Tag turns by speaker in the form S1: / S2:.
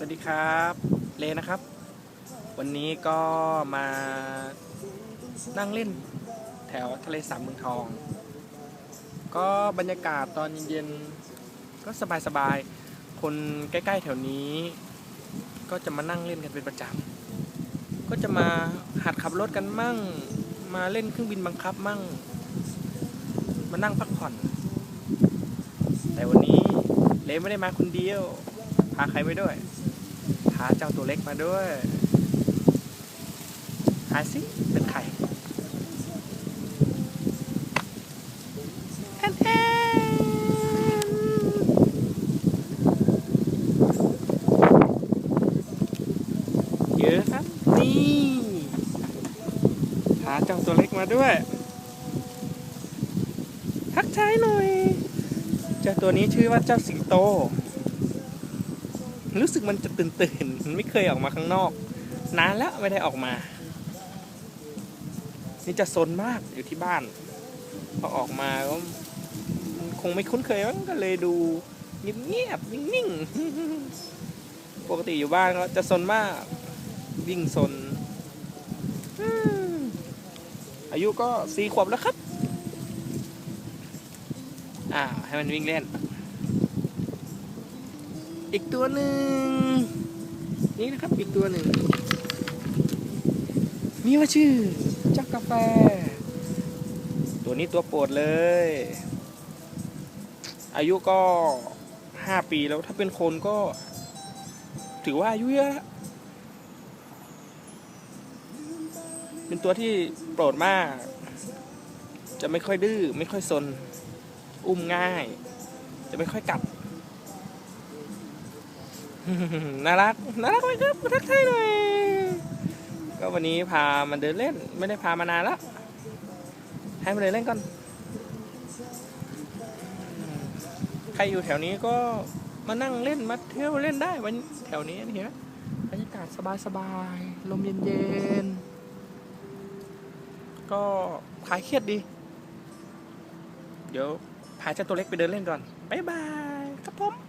S1: สวัสดีครับเลนะครับ วันนี้ก็มานั่งเล่นแถวทะเลสาบเมืองทอง ก็บรรยากาศตอนเย็นๆก็สบายๆ คนใกล้ๆแถวนี้ ก็จะมานั่งเล่นกันเป็นประจำก็จะมาหัดขับรถกันมั่ง มาเล่นเครื่องบินบังคับมั่ง มานั่งพักผ่อน แต่วันนี้เลไม่ได้มาคนเดียวพาใครไปด้วยาเจ้าตัวเล็กมาด้วย หาสิเป็นใครแอนแอนเยอะครับ นี่พาเจ้าตัวเล็กมาด้วย ทักทายหน่อย เจ้าตัวนี้ชื่อว่าเจ้าสิงโต รู้สึกมันจะตื่นตื่นมันไม่เคยออกมาข้างนอก นานแล้วไม่ได้ออกมา นี่จะซนมากอยู่ที่บ้านพอออกมาก็คงไม่คุ้นเคยมั้งก็เลยดูเงียบๆนิ่งๆปกติอยู่บ้านก็จะซนมาก วิ่งซนอายุก็สี่ขวบแล้วครับอ้าให้มันวิ่งเล่น อีกตัวหนึ่งนี่นะครับอีกตัวหนึ่งนี่ว่าชื่อเจ้ากาแฟ ตัวนี้ตัวโปรดเลย อายุก็ห้าปีแล้วถ้าเป็นคนก็ ถือว่าอายุเยอะแล้วเป็นตัวที่โปรดมาก จะไม่ค่อยดื้อไม่ค่อยซน อุ้มง่าย จะไม่ค่อยกัด น่ารัก น่ารักไหมครับทักทายหน่อย ก็วันนี้พามันเดินเล่น ไม่ได้พามานานแล้ว ให้มันเดินเล่นก่อน ใครอยู่แถวนี้ก็มานั่งเล่นมาเที่ยวเล่นได้วันแถวนี้เห็นไหมบรรยากาศสบายๆ ลมเย็นๆ ก็คลายเครียดดี เดี๋ยวพาเจ้าตัวเล็กไปเดินเล่นก่อน บ๊ายบาย ครับผม